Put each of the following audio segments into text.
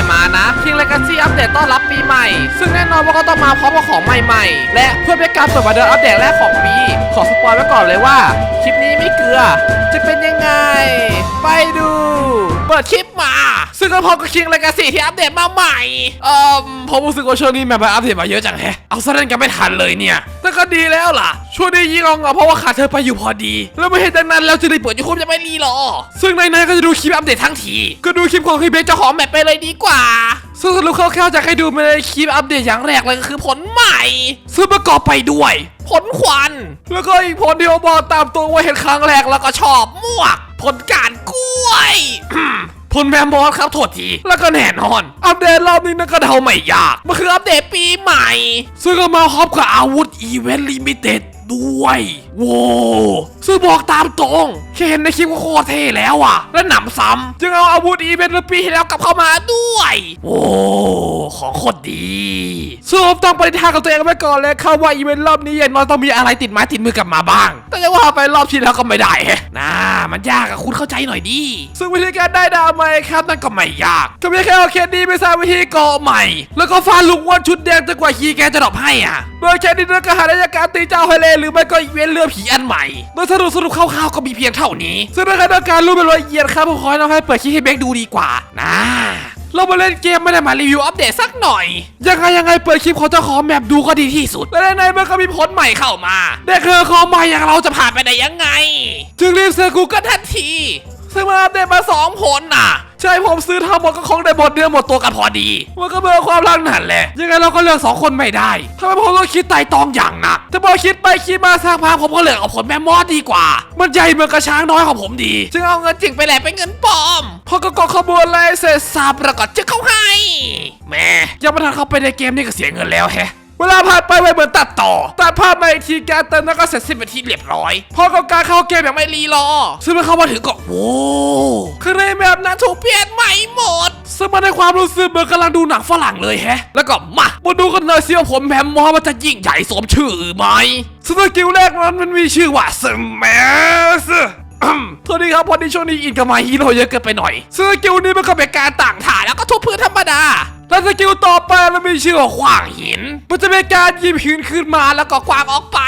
แต่มานะ King Legacy อัปเดตต้อนรับปีใหม่ ซึ่งแน่นอนว่าก็ต้องมาพร้อมกับของใหม่ๆ และเพื่อเป็นการเปิดมาเดินอัปเดตแรกของปี ขอสปอยไว้ก่อนเลยว่า คลิปนี้ไม่เกลือ จะเป็นยังไง ไปดู เปิดคลิปมา ซึ่งก็พร้อมกับ King Legacy ที่อัปเดตมาใหม่ เอ่อผมรู้สึกว่าช่วงนี้แมปอัปเดตมาเยอะจังแฮะ เอาซะเล่นกันไม่ทันเลยเนี่ย แต่ก็ดีแล้วล่ะ ช่วงนี้ยิ่งงงเพราะว่าขาดเธอไปอยู่พอดี แล้วไม่เห็นดังนั้นแล้วจะได้เปิดยูทูบจะไม่รีหรอ ซึ่งในนั้นก็จะดูคลิปอัปเดตทั้งที ก็ดูคลิปของคีเบกเจ้าของแมปไปเลยดีกว่าซึ่งสรุปคร่าวๆจากให้ดูมาในคลิปอัปเดตอย่างแรกเลยก็คือผลใหม่ ซึ่งประกอบไปด้วย ผลควัน แล้วก็อีกผลที่ผมบอกตามตัวว่าเห็นครั้งแรกแล้วก็ชอบมวก ผลการกล้วย ผลแมมบอสครับโทษที แล้วก็แน่นอน อัปเดตรอบนี้นั่นก็เดาไม่ยาก มันคืออัปเดตปีใหม่ ซึ่งก็มาพร้อมกับอาวุธอีเวนต์ลิมิเต็ดด้วย โว้ซึ่งบอกตามตรง ค่เห็นในคลิปก็โคตรเท่แล้วอะ และหนำซ้ำยังเอาอาวุธอีเวนต์เมื่อปีที่แล้วกลับเข้ามาด้วย โอ้ของโคตรดีซึ่งผมต้องปฏิทานกับตัวเองไว้ก่อนเลยครับว่าอีเวนต์รอบนี้อย่างน้อยต้องมีอะไรติดไม้ติดมือกลับมาบ้าง แต่จะว่าไปรอบที่แล้วก็ไม่ได้แฮะนะมันยากอะคุณเข้าใจหน่อยดิซึ่งวิธีการได้ดาวใหม่ครับนั่นก็ไม่ยากก็เพียงแค่เอาเคสดีไปสร้างวิธีก่อใหม่ แล้วก็ฟาดลุงอ้วนชุดแดงจนกว่าฮีแกจะดรอปให้อะโดยแค่นี้นั่นก็หาได้จากการตีเจ้าไฮเลหรือไม่ก็อีเวนต์เรือผีอันใหม่ โดยสรุปสรุปคร่าวๆก็มีเพียงเท่านี้ซึ่งถ้าใครต้องการรู้เป็นละเอียดครับผมขอให้น้องให้เปิดคลิปให้เบคดูดีกว่านะเรามาเล่นเกมไม่ได้มารีวิวอัปเดตสักหน่อย ยังไงยังไงเปิดคลิปของเจ้าของแมปดูก็ดีที่สุด และในเมันก็มีผลใหม่เข้ามาเด็กเครือของใหม่อย่างเราจะผ่านไปได้ยังไง จึงรีบซื้อกูก็ทันที ซึ่งมาอัปเดตมาสองผลน่ะ ใช่ผมซื้อทั้งหมดก็คงได้หมดเดือหมดตัวกันพอดีมันก็เบอร์ความรักนั่นแหละ ยังไงเราก็เลือกสองคนไม่ได้ทำไมผมต้องคิดไต่ตองอย่างหนักแต่พอคิดไปคิดมาสักพักผมก็เลือกเอาผลแม่มอดดีกว่า มันใหญ่เหมือนกระช้างน้อยของผมดีจึงเอาเงินจริงไปแหลกเป็นเงินปลอมพอก็กขบวนเลยเสร็จสับแล้วก็จึงเข้าให้แม่ยังไม่ทันเข้าไปในเกมนี่ก็เสียเงินแล้วแฮะ เวลาผ่านไปไวเหมือนตัดต่อ ตัดภาพมาอีกทีการเติมนั้นก็เสร็จสิ้นไปนที่เรียบร้อยพอกับการเข้าเกมอย่างไม่รีรอ ซึ่งเมื่อเข้ามาถึงก็โว้คือในแบบนั้นถูกเปลี่ยนใหม่หมดซึ่งมันในความรู้สึกเหมือนกำลังดูหนังฝรั่งเลยแฮะ แล้วก็มามาดูกันหน่อยสิว่าผมแมมมอมันจะยิ่งใหญ่สมชื่อไหมสกิลแรกนั้นมันมีชื่อว่าสมัสโทษทีครับพอดีช่วงนี้อินกับมาฮีโร่เยอะเกินไปหน่อยสกิลนี้มันก็เป็นการต่างถ่ายแล้วก็ทุบพื้นธรรมดา แล้วสกิลต่อไปมันมีชื่อว่าขวางหิน มันจะเป็นการหยิบหินขึ้นมาแล้วก็ขวางออกไป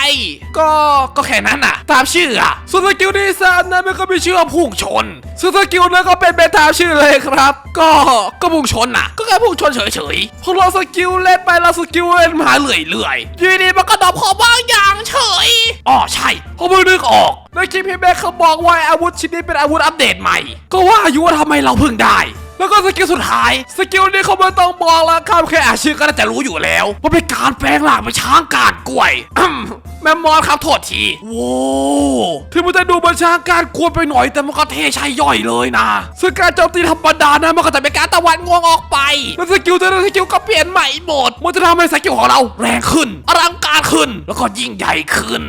ก็ก็แค่นั้นน่ะ ตามชื่ออะส่วนสกิลที่สามนั้นมันก็มีชื่อว่าพุ่งชนซึ่งสกิลนั้นก็เป็นไปตามชื่อเลยครับ ก็ก็พุ่งชนน่ะ ก็แค่พุ่งชนเฉยๆพอเราสกิลเล่นไปเราสกิลเล่นมาเรื่อยๆอยูดีมันก็ดรอปของบางอย่างเฉยอ๋อใช่เพราะมึงนึกออกในคลิปพี่แม่เขาบอกว่าอาวุธชิ้นนี้เป็นอาวุธอัปเดตใหม่ ก็ว่าอยู่ว่าทำไมเราเพิ่งได้ แล้วก็สกิลสุดท้าย สกิลนี้เขาไม่ต้องบอกแล้วครับแค่อ่านชื่อก็น่าจะรู้อยู่แล้วว่าเป็นการแปลงร่างเป็นช้างกาดกล้วยแมมมอสครับโทษทีโว้ถึงมันจะดูเป็นช้างกาดกล้วยไปหน่อยแต่มันก็เทใช่ย่อยเลยนะซึ่งการโจมตีธรรมดานะมันก็จะเป็นการตะวันงวงออกไป แล้วสกิลแต่ละสกิลก็เปลี่ยนใหม่หมด มันจะทำให้สกิลของเราแรงขึ้น อลังการขึ้น แล้วก็ยิ่งใหญ่ขึ้น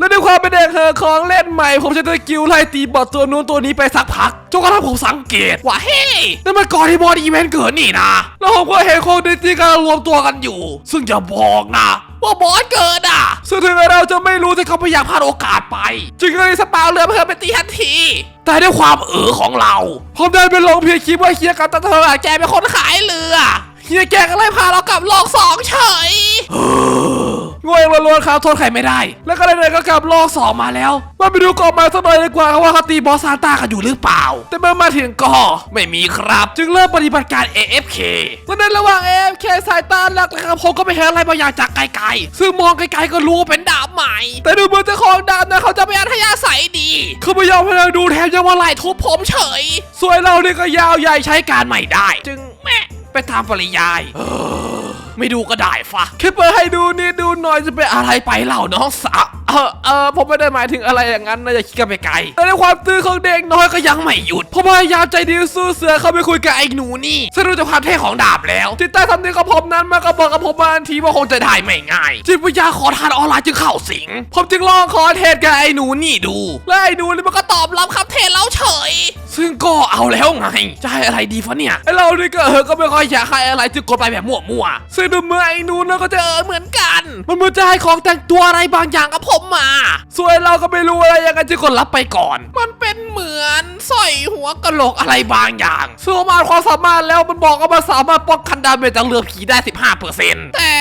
และด้วยความเป็นเด็กเธอของเล่นใหม่ ผมจะสกิลไล่ตีบอทตัวนู้นตัวนี้ไปสักพักจนกระทั่งผมสังเกตว่าเฮ้ยนั่นมันก่อนที่บอสอีเวนต์เกิดนี่นะ แล้วผมก็เห็นคนในที่กำลังรวมตัวกันอยู่ ซึ่งจะบอกนะว่าบอสเกิดอะซึ่งถึงเราจะไม่รู้ที่เขาพยายามพลาดโอกาสไป จึงเลยสปาวเรือเพื่อไปตีทันที แต่ด้วยความเอ๋อของเรา ผมได้ไปลงเพียงคิดว่าเฮียกับตาเธอแกเป็นคนขายเรือเฮียแกก็เลยพาเรากลับโลกสองเฉย งวยล้วนๆครับโทษใครไม่ได้ แล้วก็เลยๆก็กลับโลกสองมาแล้วมาไปดูกองมาสักหน่อยดีกว่าครับว่าเขาตีบอสซานต้ากันอยู่หรือเปล่า แต่เมื่อมาถึงก็ไม่มีครับ จึงเริ่มปฏิบัติการ AFK และในระหว่าง AFK สายตาหลักนะครับผมก็ไม่เห็นอะไรบางอย่างจากไกลๆ ซึ่งมองไกลๆก็รู้ว่าเป็นดาบใหม่ แต่ดูเหมือนเจ้าของดาบนะเขาจะไม่อัธยาศัยดี เขาไม่ยอมให้เราดูแถมยังมาไล่ทุบผมเฉย ส่วนเราเนี่ก็ยาวใหญ่ใช้การใหม่ได้ จึงแม่ไปตามปริยาย ไม่ดูก็ได้ฟะแค่เปิดให้ดูนี่ดูหน่อยจะเป็นอะไรไปเล่าน้องสาวเออเออผมไม่ได้หมายถึงอะไรอย่างนั้นนะอย่าคิดกันไปไกล แต่ในความตื้อของเด็กน้อยก็ยังไม่หยุดผมพยายามใจดีสู้เสือเข้าไปคุยกับไอ้หนูนี่สรุปจากความเท่ของดาบแล้วจิตใต้ทำนี้กับผมนั้นมันก็บอกกับผมมาทันทีว่าคงจะได้ไม่ง่าย จิตวิญญาณขอทานออนไลน์จึงเข้าสิง ผมจึงลองขอเทศกับไอ้หนูนี่ดู และไอ้หนูนี่มันก็ตอบรับคำเทศแล้วเฉย ซึ่งก็เอาแล้วไงจะให้อะไรดีฟะเนี่ยเรานี่ก็เออก็ไม่ค่อยอยากให้อะไรจึงกดไปแบบมั่วๆซึ่งดูเมื่อนไอ้นู้นก็จะเออเหมือนกัน มันเหมือนจะให้ของแต่งตัวอะไรบางอย่างกับผมมาส่วนเราก็ไม่รู้อะไรยังไงจึงกดรับไปก่อน มันเป็นเหมือนสร้อยหัวกะโหลกอะไรบางอย่างซึ่งประมาความสามารถแล้วมันบอกว่ามันสามารถป้องกันดาเมจจากเรือผีได้ 15%แต่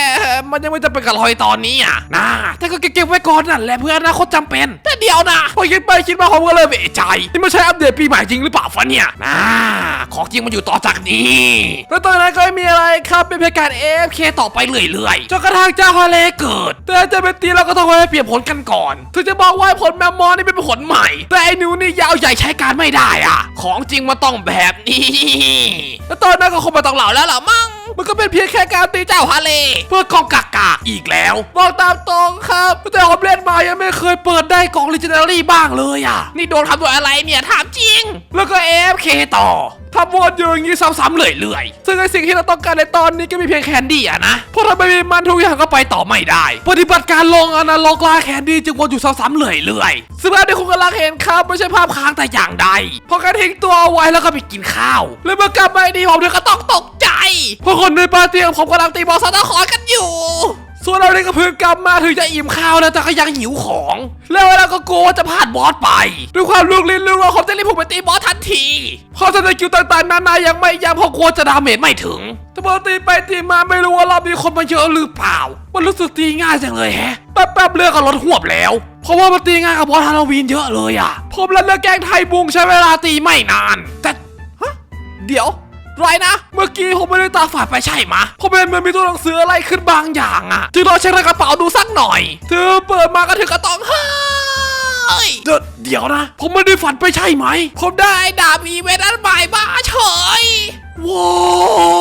มันยังไม่จะเป็นกับรอยตอนนี้อะนะแต่ก็เก็บไว้ก่อนนั่นแหละเพื่ออนาคตจำเป็น แต่เดียวนะพอคิดไปคิดมาผมก็เลยเอะใจนี่ไม่ใช่อัปเดตปีใหม่จริงหรือเปล่าฟะเนี่ยนะของจริงมันอยู่ต่อจากนี้ แล้วตอนนั้นก็ไม่มีอะไรครับเป็นเพียงการ AFK ต่อไปเรื่อยๆจนกระทั่งเจ้าฮาเลเกิด แต่จะเป็นตีเราก็ต้องไปเปลี่ยนผลกันก่อนถึงจะบอกว่าผลแมมมอนี่เป็นผลใหม่ แต่ไอ้นิ้วนี่ยาวใหญ่ใช้การไม่ได้อะ ของจริงมันต้องแบบนี้ แล้วตอนนั้นก็คงไม่ต้องเหล่าแล้วล่ะมั้ง มันก็เป็นเพียงแค่การตีเจ้าฮาเลเพื่อกองกากาอีกแล้วบอกตามตรงครับแต่ผมเล่นมายังไม่เคยเปิดได้กล่องลิเจนดารี่บ้างเลยอะ นี่โดนทำด้วยอะไรเนี่ยถามจริง แล้วก็ AFK ต่อทำวนอยู่อย่างนี้ซ้ำๆเรื่อยๆ ซึ่งไอสิ่งที่เราต้องการในตอนนี้ก็มีเพียงแคนดี้อะนะ เพราะถ้าไม่มีมันทุกอย่างก็ไปต่อไม่ได้ ปฏิบัติการลงอนาล็อกล่าแคนดี้จึงวนอยู่ซ้ำๆเรื่อยๆ ซึ่งภาพที่คุณกำลังเห็นครับไม่ใช่ภาพค้างแต่อย่างใด เพราะการทิ้งตัวเอาไว้แล้วก็ไปกินข้าว แล้วเมื่อกลับมาดีผมถึงก็ต้องตกใจ เพราะคนในปาร์ตี้ของผมกำลังตีบอลซาตาคอร์กันอยู่ ส่วนเราเนี่ยก็เพิ่งกลับมาถึงจะอิ่มข้าวแล้วแต่ก็ยังหิวของ แล้วเราก็กลัวจะพลาดบอสไป ด้วยความลูกลิ้นลูกเราผมจะรีบพุ่งไปตีบอสทันที เพราะสกิลต่างๆนานายังไม่ยังเพราะกลัวจะดาเมจไม่ถึงแต่พอตีไปตีมาไม่รู้ว่ารอบนี้คนมาเยอะหรือเปล่า มันรู้สึกตีง่ายจังเลยแฮะแป๊บๆเรือก็ลดหวบแล้ว เพราะว่ามันตีง่ายกับบอสฮาโลวีนเยอะเลยอะผมและเรือกแกงไทยบุงใช้เวลาตีไม่นาน แต่ฮะเดี๋ยว ไรนะ เมื่อกี้ผมไม่ได้ตาฝาดไปใช่มะผมเป็นเหมันมีตัวหนังสืออะไรขึ้นบางอย่างอะจึงลองเช็คในกระเป๋าดูสักหน่อยเธอเปิดมาก็ถึงกระตองเฮ้ยเดี๋ยวเดี๋ยวนะ ผมไม่ได้ฝันไปใช่ไหม ผมได้ดาบอีเวนต์อันใหม่มาเฉย ว้า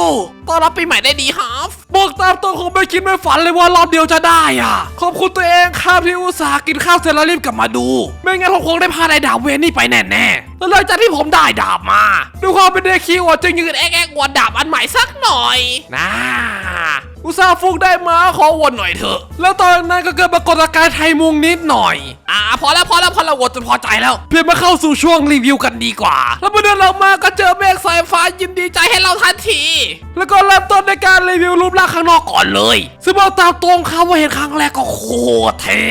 วต้อนรับปีใหม่ได้ดีฮาฟบอกตามตรงผมไม่คิดไม่ฝันเลยว่ารอบเดียวจะได้อะ ขอบคุณตัวเองครับที่อุตส่าห์กินข้าวเสร็จแล้วรีบกลับมาดู ไม่งั้นผมคงได้พาดไอ้ดาบเวนนี่ไปแน่แน่แล้วหลังจากที่ผมได้ดาบมาด้วยความเป็นเด็กขี้อวจึงยืนแอ๊กแอ๊กวดดาบอันใหม่สักหน่อยนะ อุตส่าห์ฟุกได้มาขอวนหน่อยเถอะ แล้วตอนนั้นก็เกิดปรากฏการณ์ไทยมุงนิดหน่อย อ่าพอแล้วพอแล้วพอแล้ววดจนพอใจแล้ว เพื่อมาเข้าสู่ช่วงรีวิวกันดีกว่า แล้วเมื่อเดินออกมาก็เจอเมฆสายฟ้ายินดีใจให้เราทันที แล้วก็เริ่มต้นในการรีวิวรูปร่างข้างนอกก่อนเลย ซึ่งบอกตามตรงครับว่าเห็นครั้งแรกก็โคตรเท่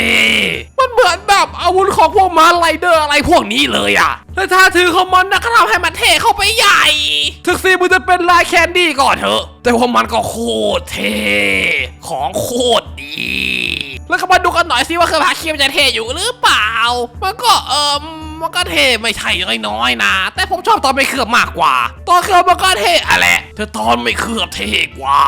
เหมือนแบบอาวุธของพวกมาไรเดอร์อะไรพวกนี้เลยอะและถ้าถือของมันนะก็ทำให้มันเทเข้าไปใหญ่ถึงสีมันจะเป็นลายแคนดี้ก่อนเถอะ แต่ว่ามันก็โคตรเท ของโคตรดี แล้วก็มาดูกันหน่อยสิว่าเครือพาคีมันจะเทอยู่หรือเปล่า มันก็เอิมมันก็เทไม่ใช่น้อยๆนะ แต่ผมชอบตอนไม่เคลือบมากกว่า ตอนเคลือบมันก็เทอะไรแต่ตอนไม่เคลือบเทกว่า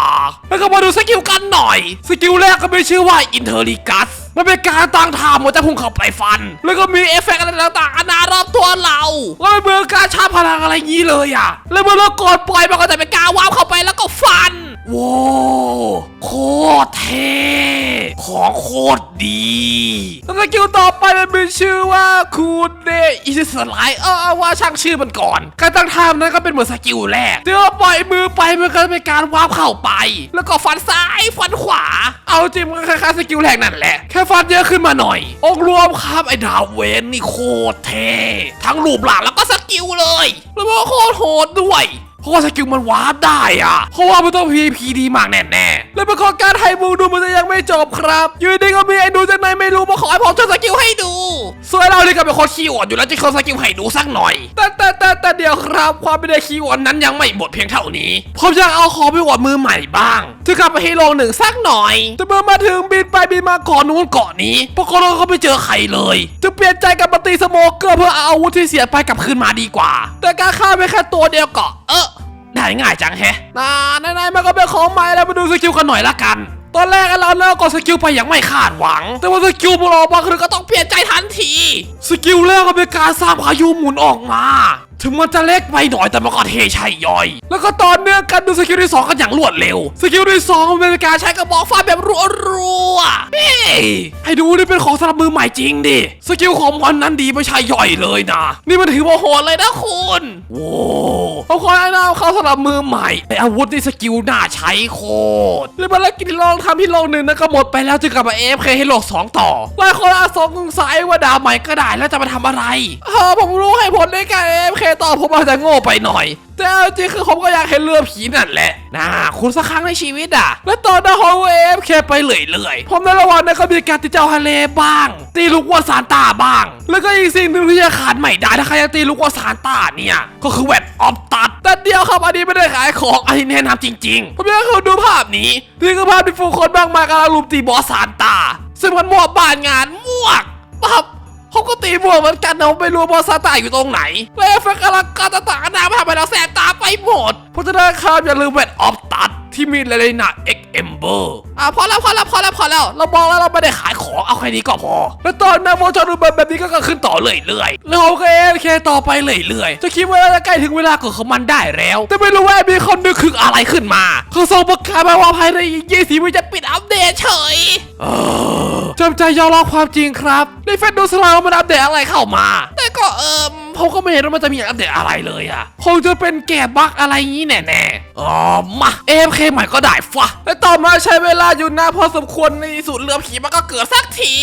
แล้วก็มาดูสกิลกันหน่อย สกิลแรกก็มีชื่อว่าอินเทอริกัส มันเป็นการตั้งทามันจะพุ่งเข้าไปฟัน แล้วก็มีเอฟเฟกต์อะไรต่างๆนานารอบตัวเราก็เป็นเหมือนการชาร์จพลังอะไรงี้เลยอะ แล้วเมื่อเรากดปล่อยมันก็จะเป็นการว้าวเข้าไปแล้วก็ฟัน ว้าวโคตรเท่ของโคตรดีแล้วสกิลต่อไปมันมีชื่อว่าคูณเดอิสไลเออเอาว่าช่างชื่อมันก่อน การตั้งท่านั้นก็เป็นเหมือนสกิลแรกเดี๋ยวปล่อยมือไปมันก็เป็นการว้าวเข้าไป แล้วก็ฟันซ้ายฟันขวา เอาจริงมันก็คล้ายๆสกิลแรกนั่นแหละ แค่ฟันเยอะขึ้นมาหน่อย องรวมครับไอ้ดาวเวนนี่โคตรเท่ทั้งรูปร่างแล้วก็สกิลเลย แล้วก็โคตรโหดด้วย เพราะว่าสกิลมันวาร์ปได้อะเพราะว่ามันต้อง PVP ดีมากแน่ๆแล้วป็นข้อการให้บูดูมันจะยังไม่จบครับ อยู่ดีก็มีไอ้ดูจากไหนไม่รู้มาขอให้ผมโชว์สกิลให้ดูส่วนเราเลยก็เป็นคนขี้อวดอยู่แล้วจะโชว์สกิลให้ดูสักหน่อย แต่แต่แต่แต่เดี๋ยวครับ ความเป็นไอ้ขี้อวดนั้นยังไม่หมดเพียงเท่านี้ผมอยากเอาขอไปอวดมือใหม่บ้างจะกลับไปให้โลงหนึ่งสักหน่อย แต่เมื่อมาถึงบินไปบินมาก่อนนู้นเกาะนี้พวกเราก็ไม่เจอใครเลย จะเปลี่ยนใจกับมาตีสโมเกอร์เพื่อเอาอาวุธที่เสียไปกลับคืนมาดีกว่า แต่การฆ่าไปแค่ตัวเดียวก็เออ ได้ง่ายจังแฮะน่านายๆมันก็เป็นของใหม่แล้วมาดูสกิลกันหน่อยละกัน ตอนแรกเราเลิกกดสกิลไปอย่างไม่คาดหวัง แต่ว่าสกิลมันออกมาคือก็ต้องเปลี่ยนใจทันที สกิลแรกก็เป็นการสร้างพายุหมุนออกมา ถึงมันจะเล็กไปหน่อยแต่มันก็เทใช่ย่อย แล้วก็ตอนเนื่องกันดูสกิลที่สองกันอย่างรวดเร็ว สกิลที่สองเป็นการใช้กระบอกฟ้าแบบรัวๆเฮ้ให้ดูนี่เป็นของสำหรับมือใหม่จริงดิ สกิลของมันนั้นดีไม่ใช่ย่อยเลยนะ นี่มันถือว่าโหดเลยนะคุณโว้เอาคอยแนะนำเขาสำหรับมือใหม่แต่อาวุธนี่สกิลน่าใช้โคตรแล้วภารกิจที่ลองทำที่โลกหนึ่งนั้นก็หมดไปแล้วจึงกลับมาเอฟเคให้โลกสองต่อหลายคนอาสงสัยว่าดาวใหม่ก็ได้แล้วจะมาทำอะไรเออผมรู้ให้ผลในการเอฟเคตอนผมอาจจะโง่ไปหน่อย แต่จริงคือผมก็อยากเห็นเรือผีนั่นแหละนะคุณสักครั้งในชีวิตอะ และตอนนั้นผมเอฟเคไปเรื่อยๆผมในระหว่างนั้นก็มีการตีเจ้าทะเลบ้าง ตีลูกวัวซานตาบ้าง แล้วก็อีกสิ่งหนึ่งที่จะขาดไม่ได้ถ้าใครจะตีลูกวัวซานตาเนี่ย ก็คือแวดออฟตัดแต่เดียวครับอันนี้ไม่ได้ขายของอันนี้แนะนำจริงๆผมอยากให้คุณดูภาพนี้นี่คือภาพที่ผู้คนมากมายกำลังลุมตีบอสซานตาซึ่งมันมั่วบ้านงานมั่วปั๊บ เขาก็ตีบวกเหมือนกันนะผมไม่รู้ว่าบอสซาตาอยู่ตรงไหนและเอฟเฟกต์อลังการต่างๆนานามาทำให้เราแสบตาไปหมดเพราะฉะนั้นครับอย่าลืมเวทออฟตัด ที่มีเลเลนาเอ็กเอมเบอร์อะพอแล้วพอแล้วพอแล้วพอแล้ว เราบอกแล้วเราไม่ได้ขายของเอาแค่นี้ก็พอ แล้วตอนนั้นโมจอรูแบบแบบนี้ก็กิดขึ้นต่อเรื่อยๆแล้วผมก็เอเคต่อไปเรื่อยๆจะคิดว่าจะใกล้ถึงเวลาเกิดของมันได้แล้ว แต่ไม่รู้ว่ามีคนนึกคืออะไรขึ้นมาเขาส่งประกาศมาว่าภายในอีกยี่สิบวิจะปิดอัปเดตเฉยจำใจยอมรับความจริงครับ ในเฟซดูสลาวมันอัปเดตอะไรเข้ามา แต่ก็เอิ มผมก็ไม่เห็นว่ามันจะมีอัปเดตอะไรเลยอะคงจะเป็นแก่บั๊กอะไรงี้แน่ๆอ๋อมาเอฟเคใหม่ก็ได้ฟะและต่อมาใช้เวลาอยู่นานพอสมควรในที่สุดเรือผีมันก็เกิดสักที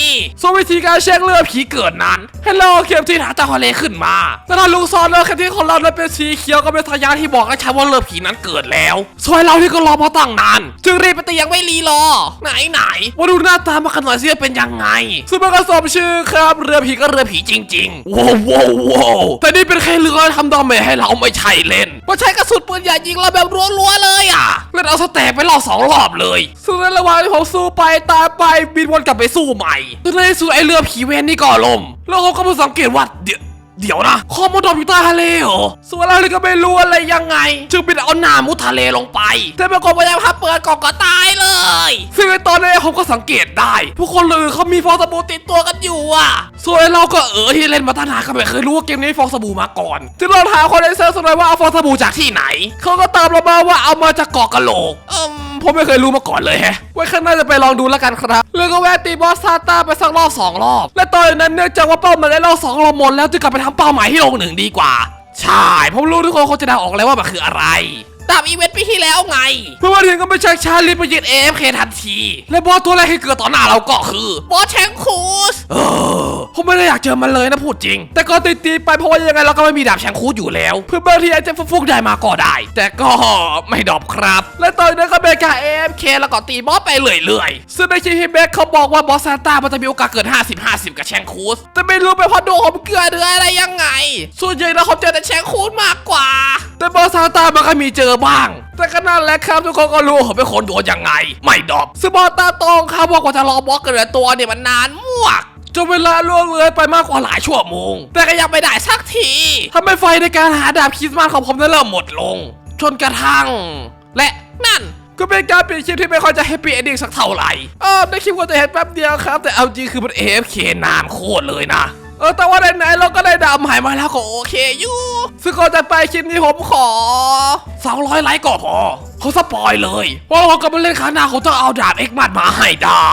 ส่วนวิธีการเช็คเรือผีเกิดนั้นให้เราเอาเข็มที่หาเจ้าทะเลขึ้นมาแต่ถ้าลุงซอนเรือแค่ที่ของเรานั้นเป็นสีเขียวก็เป็นสัญญาณที่บอกให้ชัดว่าเรือผีนั้นเกิดแล้วส่วนเราที่ก็รอมาตั้งนานจึงรีบไปตียังไม่รีรอ ไหนไหนๆมาดูหน้าตามากันหน่อยสิว่าเป็นยังไงซึ่งมันก็สมชื่อครับเรือผีก็เรือผีจริง ๆ ว้าวว้าวว้าวแต่นี่เป็นแค่เรือทำดาเมจให้เราไม่ใช่เล่นมันใช้กระสุนปืนใหญ่ยิงเราแบบรัวๆเลยอะแล้วเอาสแต็กไปรอบสองรอบเลยซึ่งในระหว่างที่ผมสู้ไปตายไปบินวนกลับไปสู้ใหม่ซึ่งในที่สุดไอเรือผีเวนนี่ก็ล่มแล้วเขาก็มาสังเกตว่าเดี๋ยว เดี๋ยวนะคอมมันดรอปอยู่ใต้ทะเลเหรอส่วนเราเลยก็ไม่รู้อะไรยังไง จึงเป็นเอาหน้ามุดทะเลลงไปแต่ปรากฏว่ายังพับเปิดกล่องก็ตายเลย ซึ่งในตอนนี้ผมก็สังเกตได้ ผู้คนเลยเขามีฟองสบู่ติดตัวกันอยู่อะ ส่วนเราก็เออที่เล่นมาตั้งนานก็ไม่เคยรู้ว่าเกมนี้ฟองสบู่มาก่อนจึงเราถามคนในเซิร์ฟสักหน่อยว่าเอาฟองสบู่จากที่ไหน เขาก็ตอบเรามาว่าเอามาจากเกาะกะโหลกอิมผมไม่เคยรู้มาก่อนเลยแฮะไว้ข้างหน้าจะไปลองดูแล้วกันครับ แล้วก็แวะตีบอสซาต้าไปสักรอบสองรอบ และตอนนั้นเนื่องจากว่าเป้าหมายในรอบสองเราหมดแล้วจึงกลับไปทำเป้าหมายให้ลงหนึ่งดีกว่า ใช่ผมรู้ทุกคนเขาจะเดาออกแล้วว่ามันคืออะไร ตามอีเวนต์ปีที่แล้วไงเพื่อมาถึงก็ไม่ชักช้ารีบไปยึด AFK ทันที และบอสตัวแรกที่เกิดต่อหน้าเราก็คือบอสแชงคูสเออผมไม่ได้อยากเจอมันเลยนะพูดจริง แต่ก็ตีตีๆไปเพราะว่ายังไงเราก็ไม่มีดาบแชงคูสอยู่แล้ว เพื่อบางทีอาจจะฟุกๆได้มาก็ได้ แต่ก็ไม่ดรอปครับ และตอนนั้นก็เป็นการ AFK แล้วก็ตีบอสไปเรื่อยๆซึ่งในคลิปที่เบคเขาบอกว่าบอสซานต้ามันจะมีโอกาสเกิด 50-50 กับแชงคูสแต่ไม่รู้ไปนเพราะดวงผมเกลือหรืออะไรยังไงส่วนใหญ่แล้วเขาเจอแต่แชงคูสมากกว่า แต่บอสซานต้ามันก็มีเจอบ้าง แต่ก็นั่นแหละครับทุกคนก็รู้ผมเป็นคนโดนยังไง ไม่ดอปซึ่งบอสตาตรงครับว่ากว่าจะรอบล็อกกันเหลือตัวเนี่ยมันนานมวกจนเวลาล่วงเลยไปมากกว่าหลายชั่วโมง แต่ก็ยังไม่ได้สักทีทำให้ไฟในการหาดาบคริสต์มาสของผมนั้นเริ่มหมดลง จนกระทั่ง และนั่นก็เป็นการเปลี่ยนคลิปที่ไม่ค่อยจะแฮปปี้เอนดิ้งสักเท่าไหร่เออในคลิปก็จะเห็นแป๊บเดียวครับ แต่เอาจริงคือมัน AFK นานโคตรเลยนะ เออแต่ว่าไหนๆเราก็ได้ดามหายมาแล้วก็โอเคอยู่ซึ่งก่อนจะไปคลิปนี้ผมขอ200ไลค์ก็พอเขาสปอยเลยว่าเรากำลังเล่นครั้งหน้าเขาต้องเอาดาบเอ็กมัดมาให้ได้